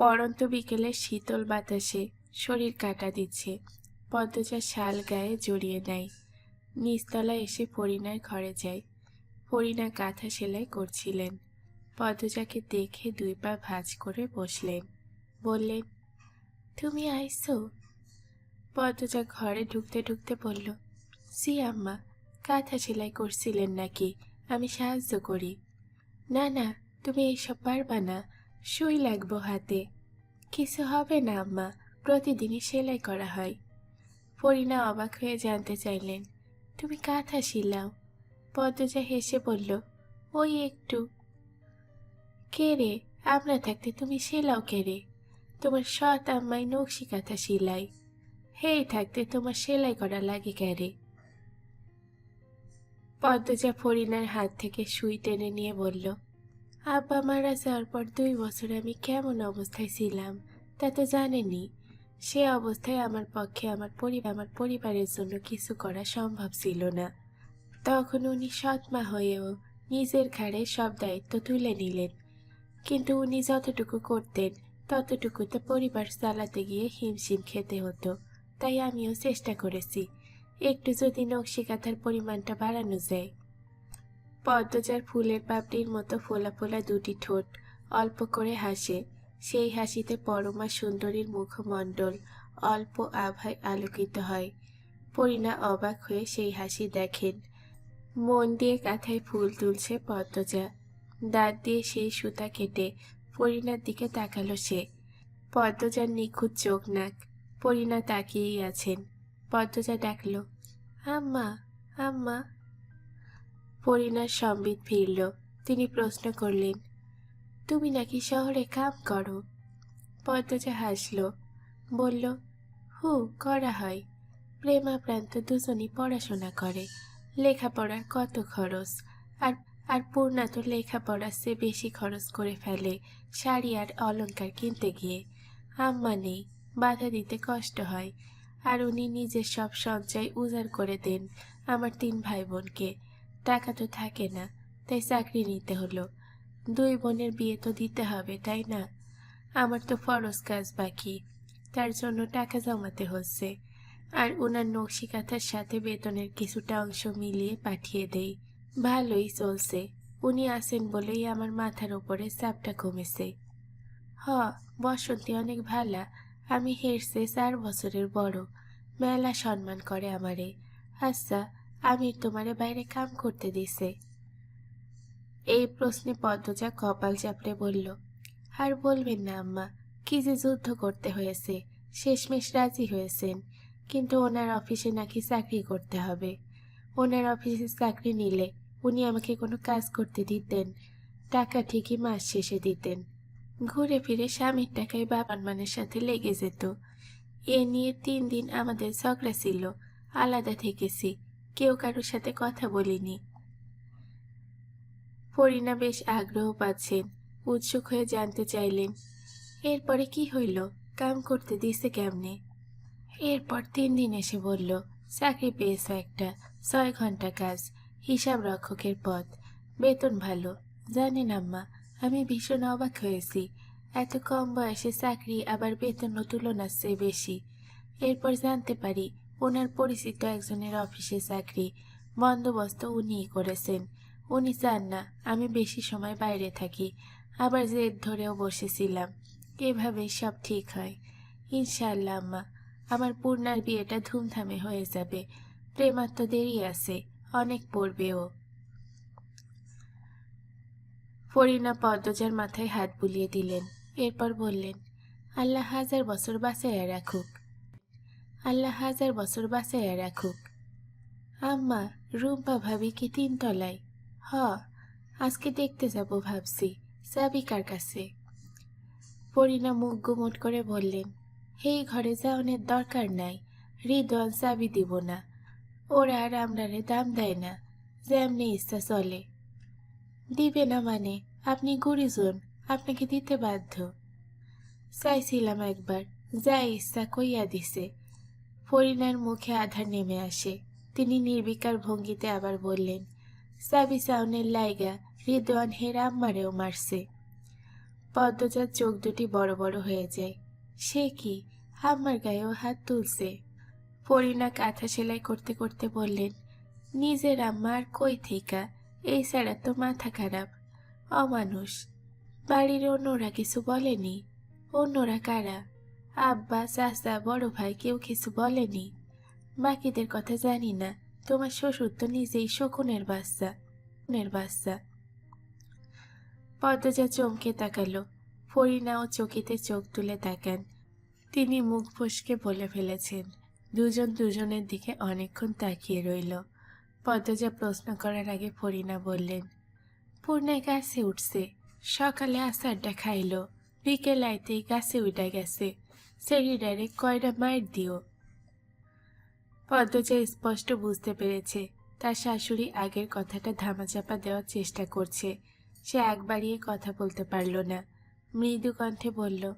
পরন্ত বিকেলের শীতল বাতাসে শরীর কাটা দিচ্ছে। পদ্মজা শাল গায়ে জড়িয়ে নেয়। নিচতলা এসে পরিণার ঘরে যায়। পরিণা কাঁথা সেলাই করছিলেন। পদ্মজাকে দেখে দুই পা ভাঁজ করে বসলেন। বললেন, তুমি আইসো? পদ্মজা ঘরে ঢুকতে ঢুকতে বলল সি আম্মা, কাঁথা সেলাই করছিলেন নাকি? আমি সাহায্য করি। না না, তুমি এইসব পারবা না। সুই লাগবো হাতে। কিছু হবে না, আম্মা। প্রতিদিনই সেলাই করা হয়। পরিণা অবাক হয়ে জানতে চাইলেন, তুমি কাঁথা শিলাও? পদ্মজা হেসে বলল, ওই একটু। কে রে? আমরা থাকতে তুমি সেলাও কে রে? তোমার সৎ আম্মাই নকশি কাঁথা শিলাই। হেই, থাকতে তোমার সেলাই করা লাগে কে রে? পদ্মজা ফরিনার হাত থেকে সুই টেনে নিয়ে বলল আব্বা মারা যাওয়ার পর দুই বছর আমি কেমন অবস্থায় ছিলাম তা তো জানেনি সে অবস্থায় আমার পক্ষে আমার পরিবার আমার পরিবারের জন্য কিছু করা সম্ভব ছিল না। তখন উনি সৎমা হয়েও নিজের ঘাড়ে সব দায়িত্ব তুলে নিলেন। কিন্তু উনি যতটুকু করতেন, ততটুকুতে পরিবার চালাতে গিয়ে হিমশিম খেতে হতো। তাই আমিও চেষ্টা করেছি। একটু যদি নকশি কাঁথার পরিমাণটা বাড়ানো যায়। পদ্মজার ফুলের পাপড়ির মতো ফোলা ফোলা দুটি ঠোঁট। অল্প করে হাসে। সেই হাসিতে পরমা সুন্দরীর মুখমণ্ডল অল্প আভায় আলোকিত হয়। পরিণা অবাক হয়ে সেই হাসি দেখেন। মন দিয়ে কাঁথায় ফুল তুলছে পদ্মজা। দাঁত দিয়ে সেই সুতা কেটে পরিণার দিকে তাকালো সে। পদ্মজার নিখুঁত চোখ নাক। পরিণা তাকিয়েই আছেন। পদ্মজা ডাকল, আম্মা আম্মা। পরিণার সম্বিত ফিরল। তিনি প্রশ্ন করলেন, তুমি নাকি শহরে কাম করো? পদ্মজা হাসল, বলল, হু, করা হয়। প্রেমাপ্রান্ত দুজনই পড়াশোনা করে। লেখাপড়ার কত খরচ? আর আর পূর্ণা তো লেখাপড়ার চেয়ে বেশি খরচ করে ফেলে, শাড়ি আর অলংকার কিনতে গিয়ে। আম্মা নেই, বাধা দিতে কষ্ট হয়। আর উনি নিজের সব সঞ্চয় উজাড় করে দেন আমার তিন ভাই বোনকে টাকা তো থাকে না, তাই চাকরি নিতে হলো। দুই বোনের বিয়ে তো দিতে হবে, তাই না? আমার তো ফরজ কাজ বাকি, তার জন্য টাকা জমাতে হচ্ছে। আর ওনার নকশি কাঁথার সাথে বেতনের কিছুটা অংশ মিলিয়ে পাঠিয়ে দেই। ভালোই চলছে, উনি আসেন বলেই আমার মাথার উপরে চাপটা কমেছে। হ, বসন্তী অনেক ভালা, আমি হেরছে চার বছরের বড়, মেলা সম্মান করে আমারে। আচ্ছা আমির তোমারে বাইরে কাম করতে দিছে। এই প্রশ্নে পদ্মজা কপাল চাপড়ে বলল, আর বলবেন না আম্মা, কি যে যুদ্ধ করতে হয়েছে, শেষমেশ রাজি হয়েছেন, কিন্তু ওনার অফিসে নাকি চাকরি করতে হবে। ওনার অফিসে চাকরি নিলে উনি আমাকে কোনো কাজ করতে দিতেন, টাকা ঠিকই মাস শেষে দিতেন। ঘুরে ফিরে স্বামীর টাকায় বাবার মানের সাথে লেগে যেত। এ নিয়ে তিন দিন আমাদের ঝগড়া ছিল, আলাদা থেকেছি কেউ কারোর সাথে কথা বলিনি। ফরিনা বেশ আগ্রহ পাচ্ছেন, উৎসুক হয়ে জানতে চাইলেন, এরপরে কি হইল? কাম করতে দিছে কেমনে? এরপর তিন দিন এসে বলল, চাকরি পেয়েছ একটা, ছয় ঘণ্টা কাজ, হিসাব রক্ষকের পদ, বেতন ভালো, জানেন আম্মা, আমি ভীষণ অবাক হয়েছি, এত কম বয়সে চাকরি আবার বেতনও তুলনার চেয়ে বেশি, এরপর জানতে পারি ওনার পরিচিত একজনের অফিসে চাকরি। বন্দোবস্ত উনিই করেছেন। উনি চান না, আমি বেশি সময় বাইরে থাকি। আবার জেদ ধরেও বসেছিলাম। এভাবেই সব ঠিক হয়। ইনশাল্লাহ আম্মা। আমার পূর্ণার বিয়েটা ধুমধামে হয়ে যাবে। প্রেমার তো দেরি আছে, অনেক পড়বেও। ফরিনা পদ্মজার মাথায় হাত বুলিয়ে দিলেন। এরপর বললেন, আল্লাহ হাজার বছর বাঁচাইয়া রাখুক। আল্লাহ হাজার বছর বাঁচাইয়া রাখুক। আম্মা, রুম্পা ভাবি কি তিনতলায় হ, আজকে দেখতে যাব ভাবছি। চাবি কার কাছে? পরিণা মুখ গুমট করে বললেন এই ঘরে যাওয়ানোর দরকার নাই, হৃদয় চাবি দিব না। ওরা আর আমরারে দাম দেয় না, যেমনি ইচ্ছা চলে। দিবে না মানে আপনি গুরিজন, আপনাকে দিতে বাধ্য। চাইছিলাম একবার, যা ইচ্ছা কইয়া দিছে ফরিনার মুখে আধার নেমে আসে। তিনি নির্বিকার ভঙ্গিতে আবার বললেন, সাবি চাউনের লাইগা হৃদয়ন হেরা আম্মারেও মারছে। পদ্মজার চোখ দুটি বড় বড় হয়ে যায়। সে কি? আমার গায়েও হাত তুলছে? পরিণা কাঁথা সেলাই করতে করতে বললেন, নিজের আম্মা আর কই থেকা? এই ছাড়া তো মাথা খারাপ। অমানুষ। বাড়ির অন্যরা কিছু বলেনি। অন্যরা কারা? আব্বা, চাচা, বড় ভাই কেউ কিছু বলেনি। বাকিদের কথা জানি না। তোমার শ্বশুর তো নিজেই শকুনের বাচ্চা শকুনের বাচ্চা। পদ্মজা চমকে তাকালো। ফরিনাও চকিতে চোখ তুলে তাকান। তিনি মুখ ফসকে বলে ফেলেছেন। দুজন দুজনের দিকে অনেকক্ষণ তাকিয়ে রইল। পদ্মজা প্রশ্ন করার আগে ফরিনা বললেন পূর্ণায় গাছে উঠছে। সকালে আসারটা খাইলো। বিকেল আইতেই গাছে উঠা গেছে। সেরিডারে কয়টা মাইর দিও। পদ্মজা স্পষ্ট বুঝতে পেরেছে, তার শাশুড়ি আগের কথাটা ধামাচাপা দেওয়ার চেষ্টা করছে। সে একবারই কথা বলতে পারল না। মৃদু কণ্ঠে বলল,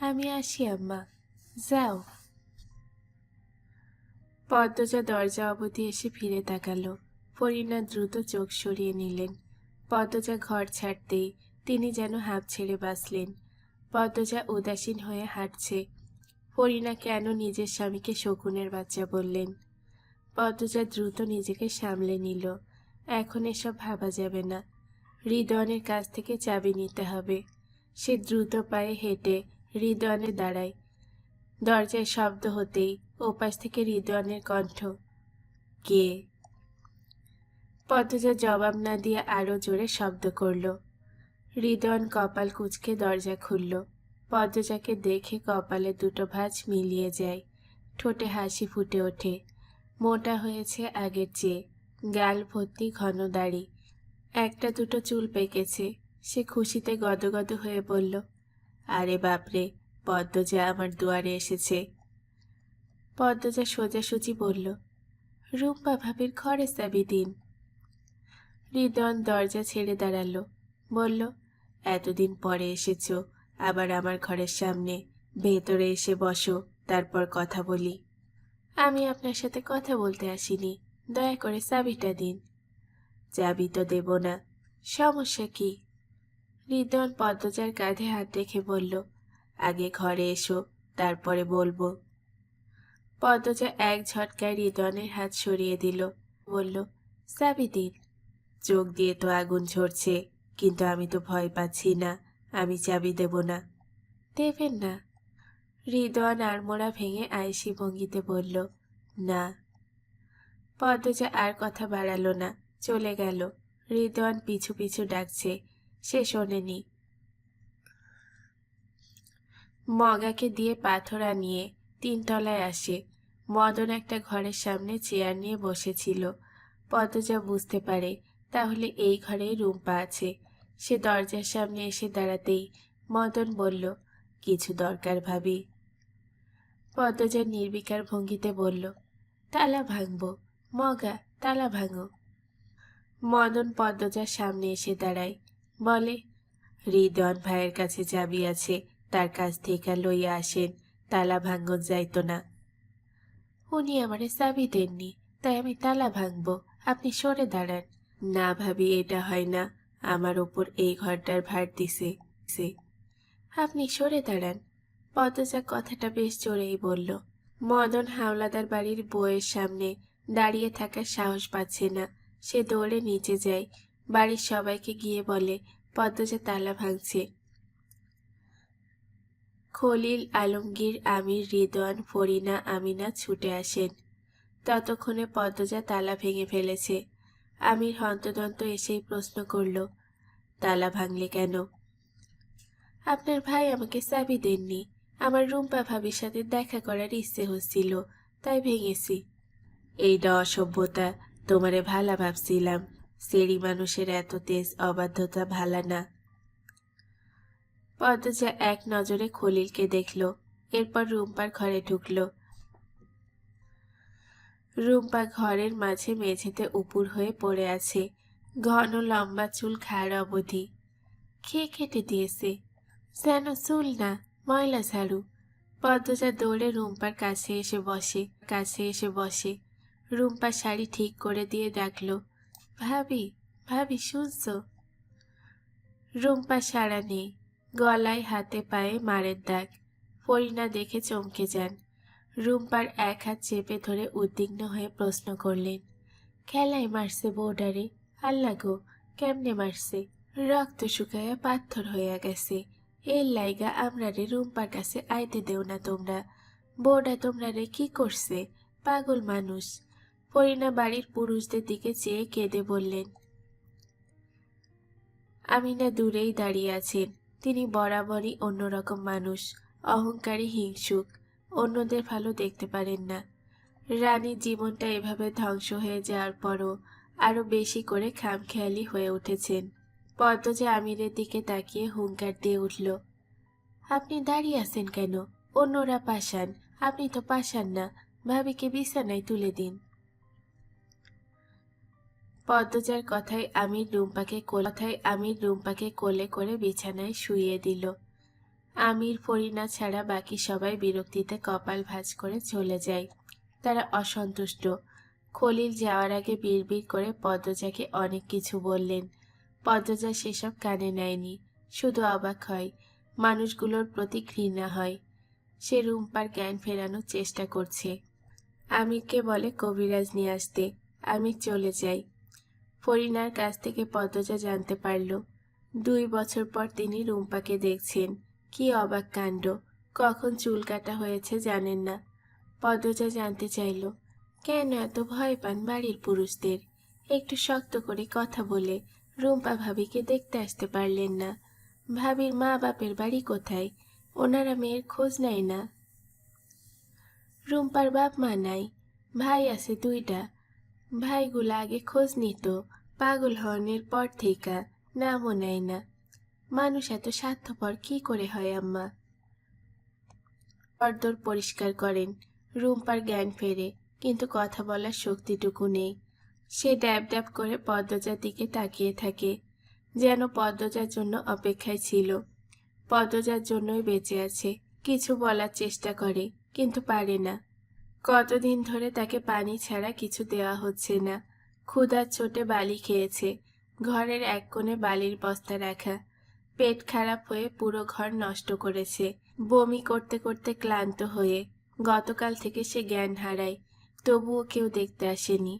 আমি আসি, আম্মা। যাও। পদ্মজা দরজা অবধি এসে ফিরে তাকালো। ফরিনা দ্রুত চোখ সরিয়ে নিলেন। পদ্মজা ঘর ছাড়তেই তিনি যেন হাঁপ ছেড়ে বাঁচলেন। পদ্মজা উদাসীন হয়ে হাঁটছে। ফরিনা কেন নিজের স্বামীকে শকুনের বাচ্চা বললেন? পদ্মজা দ্রুত নিজেকে সামলে নিল। এখন এসব ভাবা যাবে না। হৃদয়নের কাছ থেকে চাবি নিতে হবে। সে দ্রুত পায়ে হেঁটে হৃদয়নে দাঁড়ায়। দরজায় শব্দ হতেই ওপাশ থেকে হৃদয়নের কণ্ঠ, কে? পদ্মজা জবাব না দিয়ে আরও জোরে শব্দ করল। হৃদয়ন কপাল কুচকে দরজা খুলল। পদ্মজাকে দেখে কপালে দুটো ভাঁজ মিলিয়ে যায়। ঠোঁটে হাসি ফুটে ওঠে। মোটা হয়েছে আগের চেয়ে। গাল ভর্তি ঘন দাড়ি। একটা দুটো চুল পেকেছে। সে খুশিতে গদগদ হয়ে বলল, আরে বাপরে, পদ্মজা আমার দুয়ারে এসেছে। পদ্মজা সোজাসুজি বলল, রুম্পা ভাবির ঘরে চাবি দিন। হৃদন দরজা ছেড়ে দাঁড়াল। বলল, এতদিন পরে এসেছ। আবার আমার ঘরের সামনে ভেতরে এসে বসো, তারপর কথা বলি। আমি আপনার সাথে কথা বলতে আসিনি। দয়া করে চাবিটা দিন। চাবি তো দেব না। সমস্যা কি? হৃদন পদ্মজার কাঁধে হাত রেখে বলল, আগে ঘরে এসো, তারপরে বলব। পদ্মজা এক ঝটকায় হৃদনের হাত সরিয়ে দিল। বলল, চাবি দিন। চোখ দিয়ে তো আগুন ঝরছে, কিন্তু আমি তো ভয় পাচ্ছি না। আমি চাবি দেব না। দেবেন না। হৃদয় আড়মোড়া ভেঙে আয়েসি ভঙ্গিতে বলল, না। পদ্মজা আর কথা বাড়ালো না, চলে গেল। হৃদয়ন পিছু পিছু ডাকছে, সে শোনেনি। মগাকে দিয়ে পাথর আনিয়ে তিনতলায় আসে। মদন একটা ঘরের সামনে চেয়ার নিয়ে বসেছিল। পদ্মজা বুঝতে পারে, তাহলে এই ঘরেই রুম্পা আছে। সে দরজার সামনে এসে দাঁড়াতেই মদন বলল, কিছু দরকার ভাবি। পদ্মজা নির্বিকার ভঙ্গিতে বলল, তালা ভাঙবো, মগা, তালা ভাঙো। মদন পদ্মজার সামনে এসে দাঁড়ায়, বলে হৃদন ভাইয়ের কাছে চাবি আছে, তার কাছ থেকে লইয়া আসেন, তালা ভাঙ্গন যাইতো না। উনি আমারে চাবি দেননি, তাই আমি তালা ভাঙবো, আপনি সরে দাঁড়ান। না ভাবি, এটা হয় না। আমার ওপর এই ঘরটার ভার দিছে সে আপনি সরে দাঁড়ান। পদ্মজা কথাটা বেশ জোরেই বলল। মদন হাওলাদার বাড়ির বউয়ের সামনে দাঁড়িয়ে থাকার সাহস পাচ্ছে না। সে দৌড়ে নিচে যায়। বাড়ির সবাইকে গিয়ে বলে, পদ্মজা তালা ভাঙছে। খলিল আলমগীর, আমির, রিদওয়ান, ফরিনা, আমিনা ছুটে আসেন। ততক্ষণে পদ্মজা তালা ভেঙে ফেলেছে। আমির হন্তদন্ত এসেই প্রশ্ন করল, তালা ভাঙলে কেন? আপনার ভাই আমাকে চাবি দেননি। আমার রুম্পা ভাবির সাথে দেখা করার ইচ্ছে হচ্ছিল, তাই ভেঙেছি। এইটা অসভ্যতা, তোমারে ভালা ভাবছিলাম। সেরি মানুষের এত তেজ অবাধ্যতা ভালা না। পদ্মজা এক নজরে খলিলকে দেখল, এরপর রুম্পার ঘরে ঢুকলো। রুম্পা ঘরের মাঝে মেঝেতে উপুর হয়ে পড়ে আছে, ঘন লম্বা চুল খাড় অবধি। খেয়ে কেটে দিয়েছে? যেন চুল না, ময়লা ঝাড়ু। পদ্মজা দৌড়ে রুম্পার কাছে এসে বসে, কাছে এসে বসে। রুম্পা শাড়ি ঠিক করে দিয়ে ডাকলো, ভাবি ভাবি, শুনছ? রুম্পা সাড়া নেই গলায় হাতে পায়ে মারের দাগ। ফরিনা দেখে চমকে যান। রুম্পার এক হাত চেপে ধরে উদ্বিগ্ন হয়ে প্রশ্ন করলেন, খেলায় মারছে বোর্ডারে? আল্লাহ গো, কেমনে মারছে? রক্ত শুকায়া পাথর হইয়া গেছে। এর লাইগা আমরা রে রুম্পার কাছে আইতে দেও না তোমরা। বৌডা তোমরা রে কি করছে? পাগল মানুষ। পরিণা বাড়ির পুরুষদের দিকে চেয়ে কেঁদে বললেন, আমিনা দূরেই দাঁড়িয়ে আছেন। তিনি বরাবরই অন্যরকম মানুষ, অহংকারী হিংসুক। অন্যদের ভালো দেখতে পারেন না। রানীর জীবনটা এভাবে ধ্বংস হয়ে যাওয়ার পরও আরও বেশি করে খামখেয়ালি হয়ে উঠেছেন। পদ্মজা আমিরের দিকে তাকিয়ে হুঙ্কার দিয়ে উঠল, আপনি দাঁড়িয়ে আছেন কেন? অন্যরা পাশান। আপনি তো পাশান না। ভাবিকে বিছানায় তুলে দিন। পদ্মজার কথায় আমির রুম্পাকে কথায় আমির রুম্পাকে কোলে করে বিছানায় শুইয়ে দিল। আমির, ফরিনা ছাড়া বাকি সবাই বিরক্তিতে কপাল ভাঁজ করে চলে যায়। তারা অসন্তুষ্ট। খলিল যাওয়ার আগে বিড়বিড় করে পদ্মজাকে অনেক কিছু বললেন। পদ্মজা সেসব কানে নেয়নি, শুধু অবাক হয়, মানুষগুলোর প্রতি ঘৃণা হয়। সে রুম্পার জ্ঞান ফেরানোর চেষ্টা করছে। আমিরকে বলে, কবিরাজ নিয়ে আসতে, আমি চলে যাই। ফরিনার কাছ থেকে পদ্মজা জানতে পারল। দুই বছর পর তিনি রুম্পাকে দেখছেন। কি অবাক কাণ্ড। কখন চুল কাটা হয়েছে জানেন না। পদ্মজা জানতে চাইল, কেন এত ভয় পান বাড়ির পুরুষদের? একটু শক্ত করে কথা বলে রুম্পা ভাবিকে দেখতে আসতে পারলেন না। ভাবির মা বাপের বাড়ি কোথায়? ওনারা মেয়ের খোঁজ নেয় না। রুম্পার বাপ মা নাই, ভাই আছে দুইটা। ভাইগুলা আগে খোঁজ নিত, পাগল হওয়ার পর থেকে, নামও নেয় না। মানুষ এত স্বার্থপর, কি করে হয় আম্মা? পর্দর পরিষ্কার করেন, রুম্পার জ্ঞান ফেরে, কিন্তু কথা বলার শক্তিটুকু নেই। সে ড্যাব ড্যাব করে পদ্মজার দিকে তাকিয়ে থাকে, যেন পদ্মজার জন্য অপেক্ষায় ছিল। পদ্মজার জন্যই বেঁচে আছে, কিছু বলার চেষ্টা করে, কিন্তু পারে না। কতদিন ধরে তাকে পানি ছাড়া কিছু দেওয়া হচ্ছে না। ক্ষুধার চোটে বালি খেয়েছে, ঘরের এক কোণে বালির বস্তা রাখা। পেট খারাপ হয়ে পুরো ঘর নষ্ট করেছে। বমি করতে করতে ক্লান্ত হয়ে গতকাল থেকে সে জ্ঞান হারায়, তবুও কেউ দেখতে আসেনি।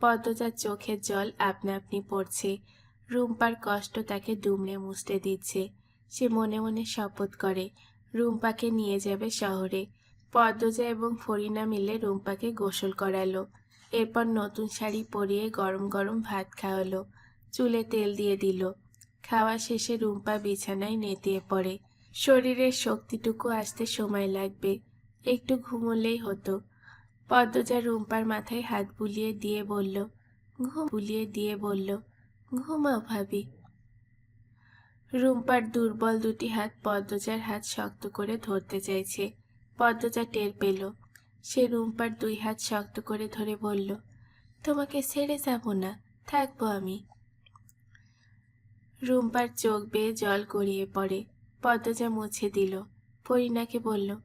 পদ্মজার চোখের জল আপনা আপনি পড়ছে, রুম্পার কষ্ট তাকে দুমড়ে মুছতে দিচ্ছে। সে মনে মনে শপথ করে, রুম্পাকে নিয়ে যাবে শহরে। পদ্মজা এবং ফরিনা মিলে রুম্পাকে গোসল করালো, এরপর নতুন শাড়ি পরিয়ে গরম গরম ভাত খাওয়ালো, চুলে তেল দিয়ে দিল। খাওয়া শেষে রুম্পা বিছানায় নেতিয়ে পড়ে। শরীরের শক্তিটুকু আসতে সময় লাগবে, একটু ঘুমোলেই হতো। পদ্মজা রুম্পার মাথায় হাত বুলিয়ে দিয়ে বলল, ঘুম বুলিয়ে দিয়ে বলল, ঘুমাও ভাবি। রুম্পার দুর্বল দুটি হাত পদ্মজার হাত শক্ত করে ধরতে চাইছে। পদ্মজা টের পেল। সে রুম্পার দুই হাত শক্ত করে ধরে বলল, তোমাকে ছেড়ে যাব না, থাকব আমি। রুম্পার চোখ বেয়ে জল গড়িয়ে পড়ে। পদ্মজা মুছে দিল। পরিনাকে বলল,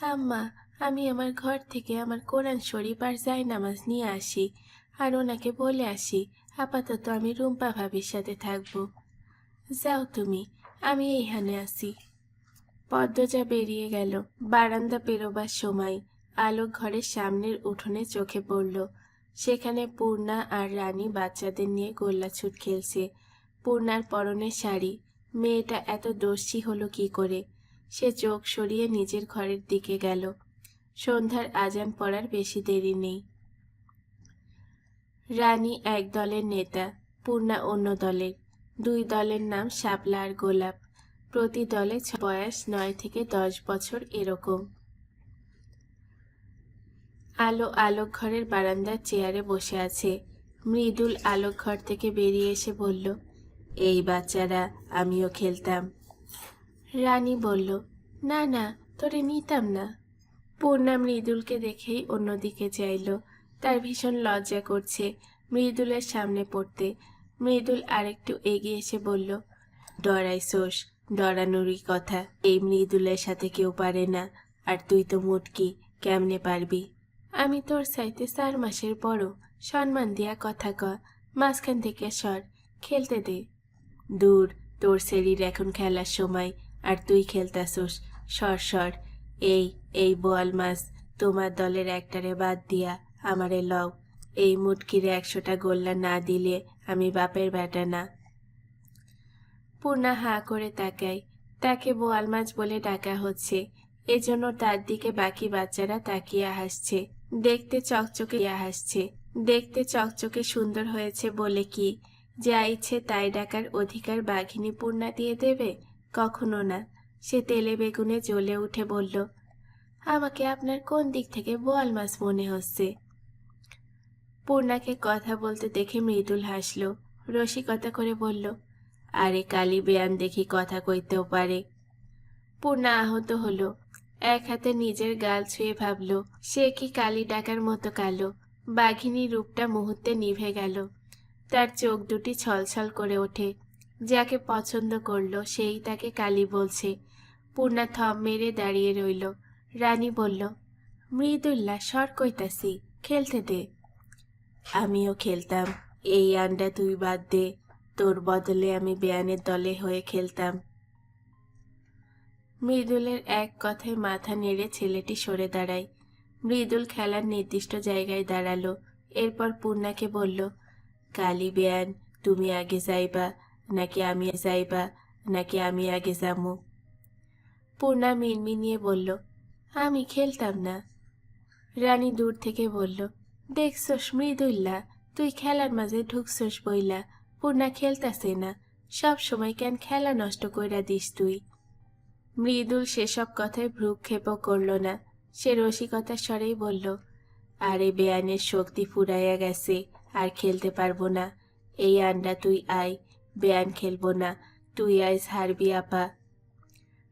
আম্মা, আমি আমার ঘর থেকে আমার কোরআন শরীফ আর যাই নামাজ নিয়ে আসি। আর ওনাকে বলে আসি, আপাতত আমি রুম্পা ভাবির সাথে থাকব। যাও তুমি, আমি এইখানে আসি পদ্মজা বেরিয়ে গেল। বারান্দা পেরোবার সময় আলো ঘরের সামনের উঠোনে চোখে পড়ল। সেখানে পূর্ণা আর রানী বাচ্চাদের নিয়ে গোল্লাছুট খেলছে। পূর্ণার পরনে শাড়ি। মেয়েটা এত দোষী হলো কি করে? সে চোখ সরিয়ে নিজের ঘরের দিকে গেল। সন্ধ্যার আজান পড়ার বেশি দেরি নেই। রানী এক দলের নেতা, পূর্ণা অন্য দলের। দুই দলের নাম শাপলা আর গোলাপ। প্রতি দলে বয়স নয় থেকে দশ বছর এরকম। আলো আলোক ঘরের বারান্দার চেয়ারে বসে আছে। মৃদুল আলোক ঘর থেকে বেরিয়ে এসে বলল এই বাচ্চারা, আমিও খেলতাম। রানী বলল, না না, তোরে নিতাম না। পূর্ণা মৃদুলকে দেখেই অন্যদিকে চাইল। তার ভীষণ লজ্জা করছে মৃদুলের সামনে পড়তে। মৃদুল আরেকটু এগিয়ে এসে বলল ডরাইছোস ডরানোরই কথা। এই মৃদুলের সাথে কেউ পারে না। আর তুই তো মুটকি, কেমনে পারবি? আমি তোর সাইতে চার মাসের বড়। সম্মান দিয়া কথা ক। মাঝখান থেকে সর। খেলতে দে। দূর, তোর শরীর এখন খেলার সময়, আর তুই খেলতাছোস সর সর। এই এই বোয়াল মাছ, তোমার দলের একটারে বাদ দিয়া আমারে লও। এই মুটকিরে একশোটা গোল্লা না দিলে আমি বাপের বেটা না। পূর্ণা হাঁ করে তাকায়। তাকে বোয়াল মাছ বলে ডাকা হচ্ছে। এজন্য তার দিকে বাকি বাচ্চারা তাকিয়ে হাসছে। দেখতে চকচকে হাসছে। দেখতে চকচকে সুন্দর হয়েছে বলে কি? যা ইচ্ছে তাই ডাকার অধিকার বাঘিনী পূর্ণা দিয়ে দেবে? কখনো না। সে তেলে বেগুনে জ্বলে উঠে বলল, আমাকে আপনার কোন দিক থেকে বোয়াল মাছ মনে হচ্ছে? পূর্ণাকে কথা বলতে দেখে মৃদুল হাসল, রসিকতা করে বলল, আরে কালী বেয়ান দেখি কথা কইতেও পারে। পূর্ণা আহত হলো, এক হাতে নিজের গাল ছুঁয়ে ভাবল, সে কি কালী ডাকার মতো কালো? বাঘিনী রূপটা মুহূর্তে নিভে গেল। তার চোখ দুটি ছলছল করে ওঠে। যাকে পছন্দ করল, সেই তাকে কালী বলছে। পূর্ণা থম মেরে দাঁড়িয়ে রইল। রানী বলল, মৃদুল্লা সর কইতাছি, খেলতে দে। আমিও খেলতাম, এই আন্ডা তুই বাদ দে, তোর বদলে আমি বেয়ানের দলে হয়ে খেলতাম। মৃদুলের এক কথায় মাথা নেড়ে ছেলেটি সরে দাঁড়ায়। মৃদুল খেলার নির্দিষ্ট জায়গায় দাঁড়াল। এরপর পূর্ণাকে বলল কালী বেয়ান তুমি আগে যাইবা নাকি আমি যাইবা নাকি আমি আগে যামু পূর্ণা মিনমিনিয়ে বলল আমি খেলতাম না রানী দূর থেকে বলল দেখছস মৃদুল্লা তুই খেলার মাঝে ঢুকছস বইলা পূর্ণা খেলতাছে না সব সময় কেন খেলা নষ্ট কইরা দিস তুই মৃদুল সেসব কথায় ভ্রুক্ষেপও করল না সে রসিকতার স্বরেই বলল আরে বেয়ানের শক্তি ফুরাইয়া গেছে আর খেলতে পারব না। এই আন্ডা তুই আয় বেয়ান খেলব না। তুই আইস হারবি আপা।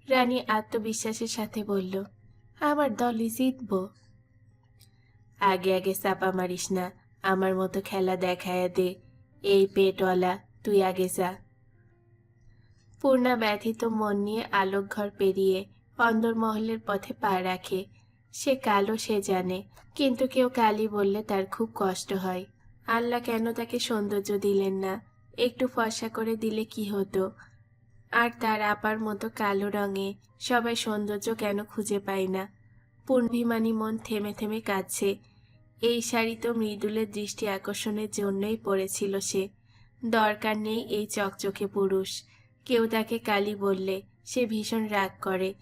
রানী আত্মবিশ্বাসের সাথে বলল, আমার দলই জিতবো। আগে আগে চাপা মারিস না, আমার মতো খেলা দেখায়া দে। এই পেটওয়ালা, তুই আগে যা। পূর্ণা ব্যথিত মন নিয়ে আলোক ঘর পেরিয়ে অন্দরমহলের পথে পা রাখে। সে কালো সে জানে, কিন্তু কেউ কালি বললে তার খুব কষ্ট হয়। আল্লাহ কেন তাকে সৌন্দর্য দিলেন না? একটু ফর্সা করে দিলে কি হতো? আর তার আপার মতো কালো রঙে সবাই সৌন্দর্য কেন খুঁজে পায় না? পূর্ণিমানি মন থেমে থেমে কাঁদছে। এই শাড়ি তো মৃদুলের দৃষ্টি আকর্ষণের জন্যই পড়েছিল সে। দরকার নেই এই চকচকে পুরুষ। কেউ তাকে কালি বললে সে ভীষণ রাগ করে।